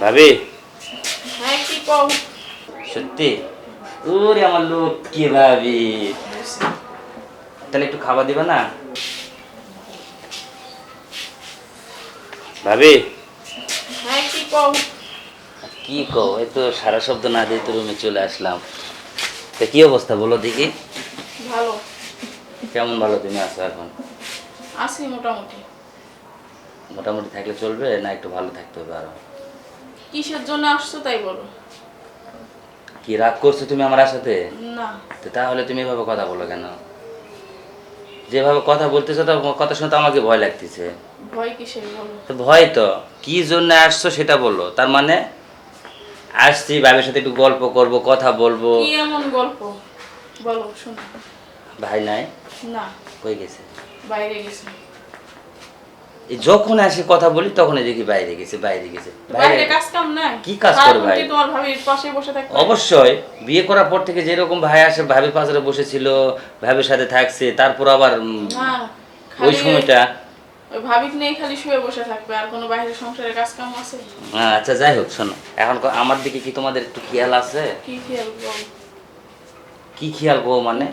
ভাবি? হ্যাঁ সত্যি? ওরে আমার লোক কি ভাবি। তাহলে একটু খাবার দিবা না? ভাবি? হ্যাঁ কি কও? কো এই তো সারা শব্দ না দিয়ে তো রুমে চলে আসলাম। তা কি অবস্থা বলো দেখি। ভালো। কেমন ভালো তুমি আছো এখন? আছি মোটামুটি। মোটামুটি থাকলে চলবে না একটু ভালো থাকতে হবে আরও? কিসের জন্য আসছো তাই বলো। কি রাগ করছ তুমি আমার সাথে? না। তো তাহলে তুমি এভাবে কথা বলো কেন? যেভাবে কথা বলতেছো তো কথা শুনতে আমাকে ভয় লাগতেছে। ভয় কিসের বলো। তো ভয় তো কি জন্য আসছো সেটা বলল তার মানে আসছি ভাইয়ের সাথে একটু গল্প করব কথা বলব। কি এমন গল্প? বলো শোনো। ভাই নাই? না। হয়ে গেছে? বাইরে গেছে। যখন আসি কথা বলি তখন দেখি বাইরে গেছে বাইরে গেছে। বাইরে বাইরে কাজ কাম নাই? কি কাজ করবে ভাই? তোমার ভাবির পাশে বসে থাকবে। অবশ্যই বিয়ে করার পর থেকে যেরকম ভাই আসে ভাবির পাশে বসেছিল ভাবির সাথে থাকছে তারপর আবার ওই সময়টা। ভাবিক খালি শুয়ে বসে থাকবে আর কোনো বাইরের সংসারের কাজ কাম আছে? আচ্ছা যাই হোক শোনো এখন আমার দিকে কি তোমাদের একটু খেয়াল আছে? কি খেয়াল কি খেয়াল গো মানে?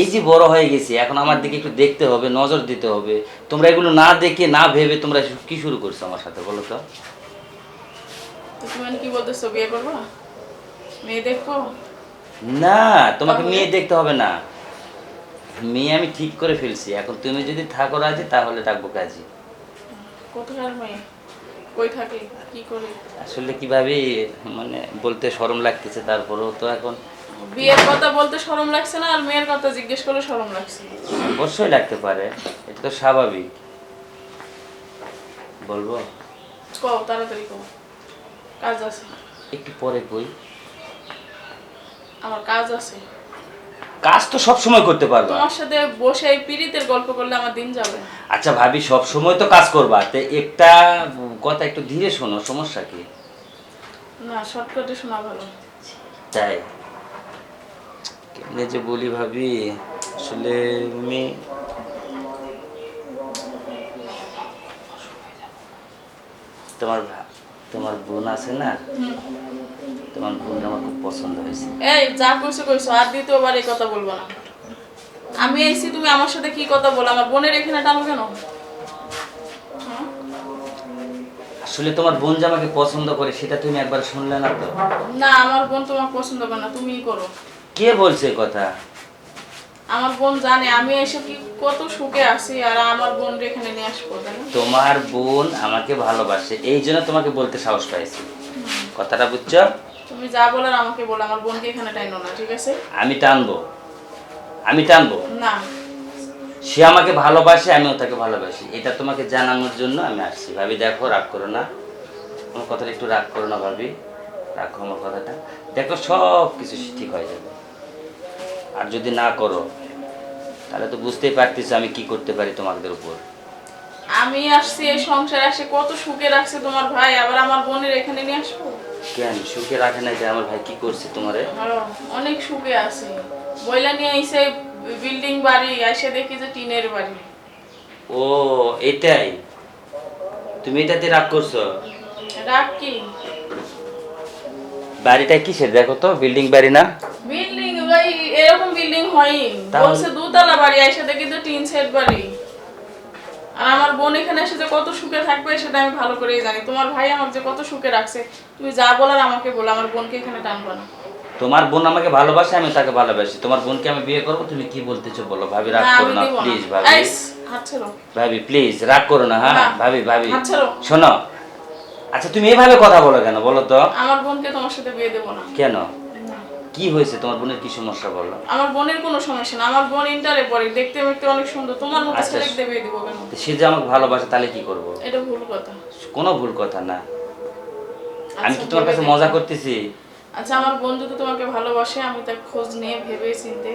এই যে বড় হয়ে গেছি এখন আমার দিকে একটু দেখতে হবে নজর দিতে হবে। তোমরা এগুলো না দেখে না ভেবে তোমরা কি শুরু করছ আমার সাথে বলো তো? তুমি মানে কি বলতেছো বিয়ে করব? মেয়ে দেখব? না তোমাকে মেয়ে দেখতে হবে না। মেয়ে আমি ঠিক করে ফেলছি এখন তুমি যদি থাকো রাজি তাহলে থাকব কাজী। কোথাকার মেয়ে? কই থাকে? কি করে? আসলে কীভাবে মানে বলতে শরম লাগতেছে তারপরেও তো এখন বিয়ের কথা বলতে শরম লাগছে না আর মেয়ের কথা জিজ্ঞেস করলে শরম লাগছে। অবশ্যই লাগতে পারে এটা তো স্বাভাবিক। বলব? কও তাড়াতাড়ি কও। কাজ আছে। একটু পরে কই। আমার কাজ আছে। কাজ তো সব সময় করতে পারবা। তোমার সাথে বসে এই পীড়িতের গল্প করলে আমার দিন যাবে। আচ্ছা ভাবি সব সময় তো কাজ করবা। তো একটা কথা একটু ধীরে শোনো সমস্যা কি? না শর্টকাটে শোনা ভালো। তাই? কেমনে যে বলি ভাবি আসলে আমি তোমার তোমার বোন আছে না? তোমার বোন আমার খুব পছন্দ হয়েছে। এই যা কইছো কইছো আর দ্বিতীয়বার এই কথা বলব না। আমি এসি তুমি আমার সাথে কি কথা বলো? আমার বোনের এখানে টানো কেন? আসলে তোমার বোন যে আমাকে পছন্দ করে সেটা তুমি একবার শুনলে না তো? না আমার বোন তোমার পছন্দ করে না তুমিই করো। কে বলছে কথা? আমার বোন জানে আমি এসে কি কত সুখে আছি আর আমার বোন এখানে নিয়ে আসব? তোমার বোন আমাকে ভালোবাসে এই জন্য তোমাকে বলতে সাহস পাইছি। কথাটা বুঝছ? তুমি যা বলার আমাকে বলো আমার বোনকে এখানে টাইনো না ঠিক আছে? আমি টানবো। আমি টানবো? না। সে আমাকে ভালোবাসে আমিও তাকে ভালোবাসি। এটা তোমাকে জানানোর জন্য আমি আসছি। ভাবি দেখো রাগ করো না। আমার কথাটা একটু রাগ করো না ভাবি। রাখো আমার কথাটা। দেখো সব কিছু ঠিক হয়ে যাবে। আর যদি না করো তাহলে তো বুঝতেই পারতেছো আমি কি করতে পারি তোমাদের উপর। আমি আসছি এই সংসার আসে কত সুখে রাখছে তোমার ভাই আবার আমার বোনের এখানে নিয়ে আসব? কেন? সুখে রাখে না যে আমার ভাই কি করছে তোমারে? অনেক সুখে আছে। বইলা নিয়ে আইসে বিল্ডিং বাড়ি এসে দেখি যে টিনের বাড়ি। ও এটাই? তুমি এটাতে রাগ করছ? রাগ কি? বাড়িটা কিসের? দেখো তো বিল্ডিং বাড়ি না? বিল্ডিং ভাই এরকম বিল্ডিং হয়ই। বলছে দুতলা বাড়ি এসে দেখি তো টিন সেট বাড়ি। আর আমার বোন এখানে এসে যে কত সুখে থাকবে সেটা আমি ভালো করেই জানি। তোমার ভাই আমাকে যে কত সুখে রাখছে তুমি যা বলার আমাকে বলো আমার বোনকে এখানে টানবা না। তোমার বোন আমাকে ভালোবাসে আমি তাকে ভালোবাসি। তোমার বোনকে আমি বিয়ে করব তুমি কি বলতেছো বলো? ভাবি রাগ করো না প্লিজ ভাবি। ভাবি প্লিজ রাগ করো না হ্যাঁ? ভাবি ভাবি। শোনো। আচ্ছা তুমি এভাবে কথা বলো কেন বলো তো? আমার বোনকে তোমার সাথে বিয়ে দেবো না। কেন। কি হয়েছে? তোমার বোনের কি সমস্যা বলো। আমার বোনের কোনো সমস্যা না আমার বোন ইন্টারে পড়ে দেখতে দেখতে অনেক সুন্দর। তোমার মতো আচ্ছা। ছেলেকে বিয়ে দেবো কেন? সে যে আমাকে ভালোবাসে তাহলে কি করব? এটা ভুল কথা। কোনো ভুল কথা না। আমি কি আচ্ছা, তোমার কাছে মজা করতেছি? আচ্ছা আমার বোন যদি তোমাকে ভালোবাসে আমি তার খোঁজ নিয়ে ভেবে চিনতে।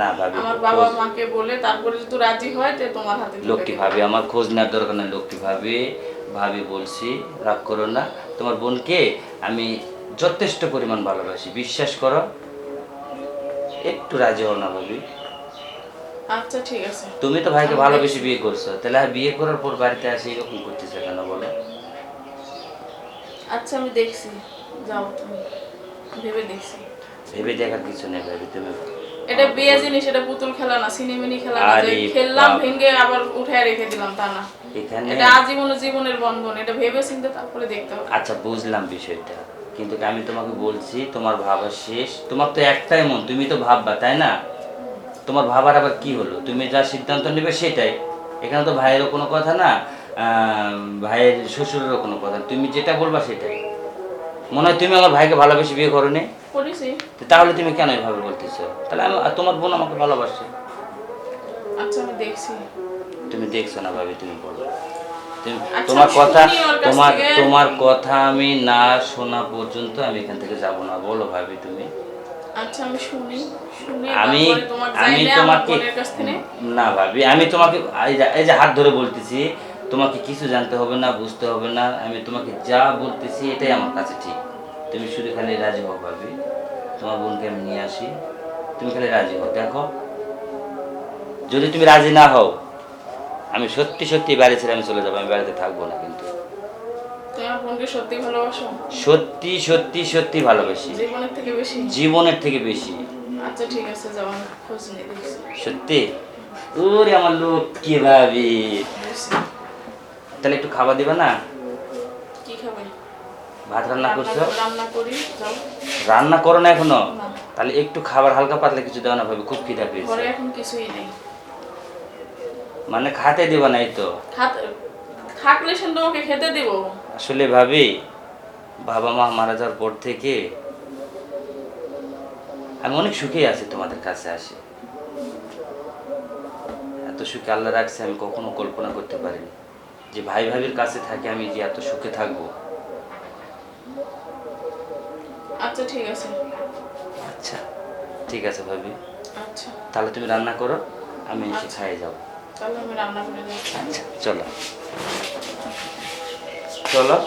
না ভাবি আমার বাবা মাকে বলে তারপরে যদি রাজি হয় তো তোমার হাতে দেব। ভাবি আমার খোঁজ নেওয়ার দরকার নেই লক্ষ্মী ভাবি। ভাবি বলছি রাগ করো না। তোমার বোনকে আমি যথেষ্ট পরিমাণ ভালোবাসি। বিশ্বাস করো একটু রাজি হও না ভাবি। আচ্ছা ঠিক আছে। তুমি তো ভাইকে ভালোবেসে বিয়ে করছ তাহলে আর বিয়ে করার পর বাড়িতে আসে এরকম করতেছে কেন বলো? আচ্ছা আমি দেখছি। যাও তুমি। ভেবে দেখছি। ভেবে দেখার কিছু নেই ভাবি তুমি এটা বিয়ে জিনিস এটা পুতুল খেলা না সিনেমিনি খেলা না যে খেললাম ভেঙে আবার উঠায় রেখে দিলাম তা না। এখানে এটা আজীবন জীবনের বন্ধন এটা ভেবে চিন্তে তারপরে দেখতে হবে। আচ্ছা বুঝলাম বিষয়টা। কিন্তু আমি তোমাকে বলছি তোমার ভাবা শেষ। তোমার তো একটাই মন তুমি তো ভাববা তাই না? তোমার ভাবার আবার কি হলো? তুমি যা সিদ্ধান্ত নেবে সেটাই। এখানে তো ভাইয়েরও কোনো কথা না ভাইয়ের শ্বশুরেরও কোনো কথা তুমি যেটা বলবা সেটাই। মনে হয় তুমি আমার ভাইকে ভালোবেসে বিয়ে করো নি তাহলে তুমি কেন এভাবে বলতেছো? তাহলে আমি আর তোমার বোন আমাকে ভালোবাসে। আচ্ছা আমি দেখছি। তুমি দেখছ না ভাবি তুমি বলো। তোমার কথা তোমার তোমার কথা আমি না শোনা পর্যন্ত আমি এখান থেকে যাব না বলো ভাবি তুমি। আচ্ছা আমি শুনি আমি তোমাকে আমি তোমাকে না ভাবি আমি তোমাকে এই যে- এই যে হাত ধরে বলতেছি তোমাকে কিছু জানতে হবে না বুঝতে হবে না আমি তোমাকে যা বলতেছি এটাই আমার কাছে ঠিক। তুমি শুধু খালি রাজি হও ভাবি তোমার বোনকে আমি নিয়ে আসি। তুমি খালি রাজি হও দেখো। যদি তুমি রাজি না হও আমি সত্যি সত্যি বাড়ি ছেড়ে আমি চলে যাব আমি বাড়িতে থাকব না কিন্তু। সত্যি সত্যি সত্যি ভালোবাসি। জীবনের থেকে বেশি? আচ্ছা ঠিক আছে সত্যি? ওরে আমার লোক কি ভাবি? তাহলে একটু খাবার দিবা না? কি ভাত রান্না করছ? রান্না- করি যাও। রান্না করো না এখনও? তাহলে একটু খাবার হালকা পাতলা কিছু দেওয়া না ভাবি খুব খিদা পেয়েছে। এখন কিছুই নেই। মানে খাতে দিবা না এই তো থাকলে সে তোমাকে খেতে দিব। আসলে ভাবি বাবা মা মারা যাওয়ার পর থেকে আমি অনেক সুখেই আছি তোমাদের কাছে আসি। এত সুখে আল্লাহ রাখছে আমি কখনো কল্পনা করতে পারিনি যে ভাই ভাবির কাছে থাকে আমি যে এত সুখে থাকব। আচ্ছা ঠিক আছে। আচ্ছা ঠিক আছে ভাবি। আচ্ছা। তাহলে তুমি রান্না করো আমি এসে আচ্ছা। খাইয়ে যাব। চলো চলো।